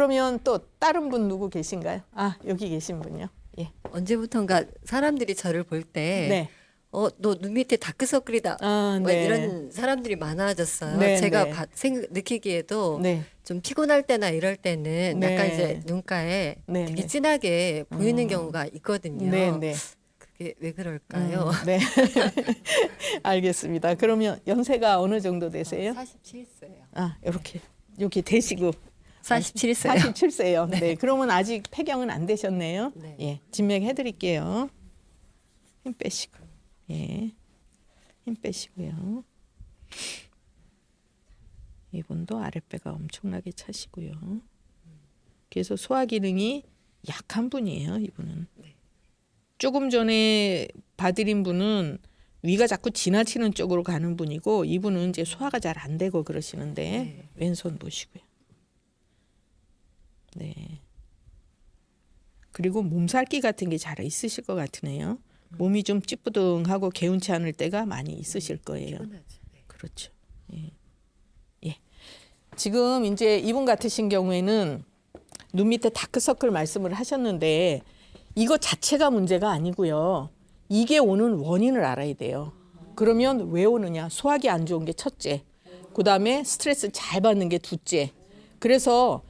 그러면 또 다른 분 누구 계신가요? 아 여기 계신 분요. 예. 언제부턴가 사람들이 저를 볼 때 네. 어, 너 눈 밑에 다크서클이다. 아, 뭐 네. 이런 사람들이 많아졌어요. 네, 제가 네. 봐- 생, 느끼기에도 네. 좀 피곤할 때나 이럴 때는 네. 약간 이제 눈가에 네, 되게 네. 진하게 보이는 어. 경우가 있거든요. 네, 네. 그게 왜 그럴까요? 음, 네. 알겠습니다. 그러면 연세가 어느 정도 되세요? 47세요. 아, 이렇게 이렇게 되시고 47세요. 47세요. 네. 그러면 아직 폐경은 안 되셨네요. 네. 예. 진맥 해 드릴게요. 힘 빼시고. 예. 힘 빼시고요. 이분도 아랫배가 엄청나게 차시고요. 그래서 소화 기능이 약한 분이에요, 이분은. 조금 전에 봐드린 분은 위가 자꾸 지나치는 쪽으로 가는 분이고 이분은 이제 소화가 잘 안 되고 그러시는데 네. 왼손 보시고요. 네. 그리고 몸살기 같은 게 잘 있으실 것 같으네요. 몸이 좀 찌뿌둥하고 개운치 않을 때가 많이 있으실 거예요. 피곤하죠. 네. 그렇죠. 예. 예. 지금 이제 이분 같으신 경우에는 눈 밑에 다크서클 말씀을 하셨는데 이거 자체가 문제가 아니고요. 이게 오는 원인을 알아야 돼요. 그러면 왜 오느냐? 소화기 안 좋은 게 첫째. 그다음에 스트레스 잘 받는 게 둘째. 그래서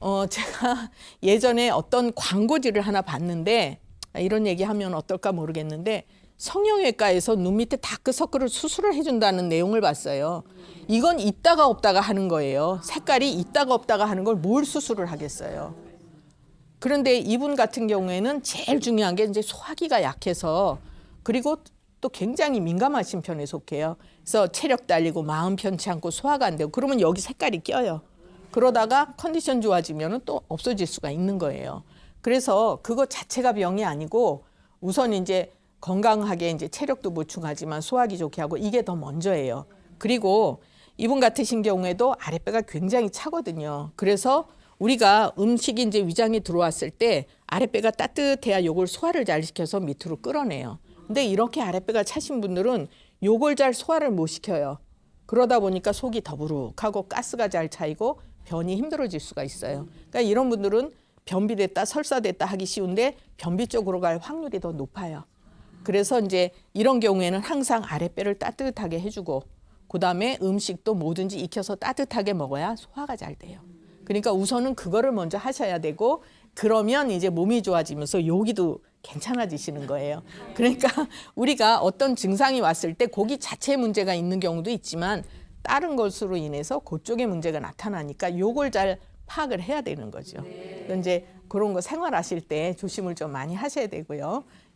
어 제가 예전에 어떤 광고지를 하나 봤는데 아, 이런 얘기하면 어떨까 모르겠는데 성형외과에서 눈 밑에 다크서클을 수술을 해준다는 내용을 봤어요. 이건 있다가 없다가 하는 거예요. 색깔이 있다가 없다가 하는 걸 뭘 수술을 하겠어요. 그런데 이분 같은 경우에는 제일 중요한 게 이제 소화기가 약해서 그리고 또 굉장히 민감하신 편에 속해요. 그래서 체력 달리고 마음 편치 않고 소화가 안 되고 그러면 여기 색깔이 껴요. 그러다가 컨디션 좋아지면은 또 없어질 수가 있는 거예요. 그래서 그거 자체가 병이 아니고 우선 이제 건강하게 이제 체력도 보충하지만 소화기 좋게 하고 이게 더 먼저예요. 그리고 이분 같으신 경우에도 아랫배가 굉장히 차거든요. 그래서 우리가 음식이 이제 위장에 들어왔을 때 아랫배가 따뜻해야 요걸 소화를 잘 시켜서 밑으로 끌어내요. 근데 이렇게 아랫배가 차신 분들은 요걸 잘 소화를 못 시켜요. 그러다 보니까 속이 더부룩하고 가스가 잘 차이고 변이 힘들어질 수가 있어요. 그러니까 이런 분들은 변비됐다 설사됐다 하기 쉬운데 변비 쪽으로 갈 확률이 더 높아요. 그래서 이제 이런 경우에는 항상 아랫배를 따뜻하게 해주고 그다음에 음식도 뭐든지 익혀서 따뜻하게 먹어야 소화가 잘 돼요. 그러니까 우선은 그거를 먼저 하셔야 되고 그러면 이제 몸이 좋아지면서 여기도 괜찮아지시는 거예요. 그러니까 우리가 어떤 증상이 왔을 때 고기 자체에 문제가 있는 경우도 있지만 다른 것으로 인해서 그쪽에 문제가 나타나니까 요걸 잘 파악을 해야 되는 거죠. 그래서 이제 그런 거 생활하실 때 조심을 좀 많이 하셔야 되고요.